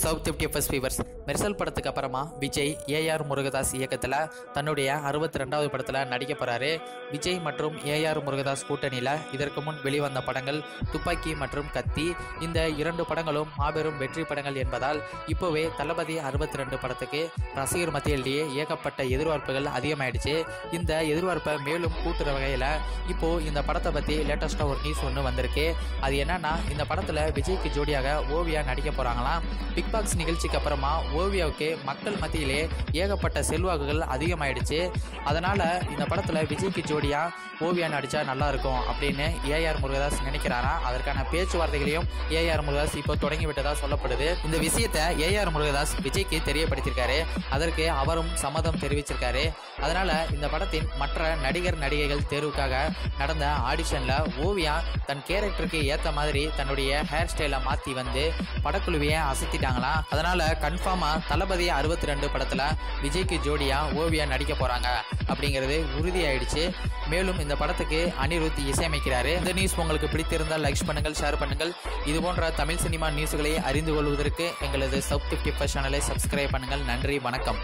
Fifty first fevers Mersal படத்துக்கு அப்புறமா Vijay AR Murugadoss இயக்கத்தில் தன்னுடைய அறுபத்தி ரெண்டாவது படத்தில் நடிக்க போகிறாரு விஜய் மற்றும் ஏஆர் முருகதாஸ் கூட்டணியில் இதற்கு முன் வெளிவந்த படங்கள் துப்பாக்கி மற்றும் கத்தி. இந்த இரண்டு படங்களும் மாபெரும் வெற்றி படங்கள் என்பதால் இப்போவே தளபதி அறுபத்தி ரெண்டு படத்துக்கு ரசிகர் மத்தியிலேயே ஏகப்பட்ட எதிர்பார்ப்புகள் அதிகமாயிடுச்சு. இந்த எதிர்பார்ப்பை மேலும் கூட்டுற வகையில் இப்போது இந்த படத்தை பற்றி லேட்டஸ்ட்டாக ஒரு நியூஸ் ஒன்று வந்திருக்கு. அது என்னன்னா இந்த படத்தில் விஜய்க்கு ஜோடியாக ஓவியா நடிக்க போகிறாங்களாம் பிக் பாக்ஸ் நிகழ்ச்சிக்கு அப்புறமா ஓவியாவுக்கு மக்கள் மத்தியிலே ஏகப்பட்ட செல்வாக்குகள் அதிகமாயிடுச்சு. அதனால் இந்த படத்தில் விஜய்க்கு ஜோடியாக ஓவியா நடித்தா நல்லா இருக்கும் அப்படின்னு ஏஆர் முருகதாஸ் நினைக்கிறாரா? அதற்கான பேச்சுவார்த்தைகளையும் ஏஆர் முருகதாஸ் இப்போ தொடங்கி விட்டதா சொல்லப்படுது. இந்த விஷயத்தை ஏஆர் முருகதாஸ் விஜய்க்கு தெரியப்படுத்தியிருக்காரு. அதற்கு அவரும் சம்மதம் தெரிவிச்சிருக்காரு. அதனால இந்த படத்தின் மற்ற நடிகர் நடிகைகள் தேர்வுக்காக நடந்த ஆடிஷன்ல ஓவியா தன் கேரக்டருக்கு ஏத்த மாதிரி தன்னுடைய ஹேர் ஸ்டைலை மாத்தி வந்து படக்குழுவையே அசத்திட்டாங்களாம் அதனால கன்ஃபார்மா தளபதி அறுபத்தி ரெண்டு படத்துல விஜய்க்கு ஜோடியா ஓவியா நடிக்க போறாங்க. அப்படிங்கிறது உறுதியாயிடுச்சு. மேலும் இந்த படத்துக்கு அனிருத் இசையமைக்கிறாரு. இந்த நியூஸ் உங்களுக்கு பிடித்திருந்தால் லைக் பண்ணுங்கள் ஷேர் பண்ணுங்கள். இது போன்ற தமிழ் சினிமா நியூஸ்களை அறிந்து கொள்வதற்கு எங்களது சவுத் பிப்டி சேனலை சப்ஸ்கிரைப் பண்ணுங்கள். நன்றி வணக்கம்.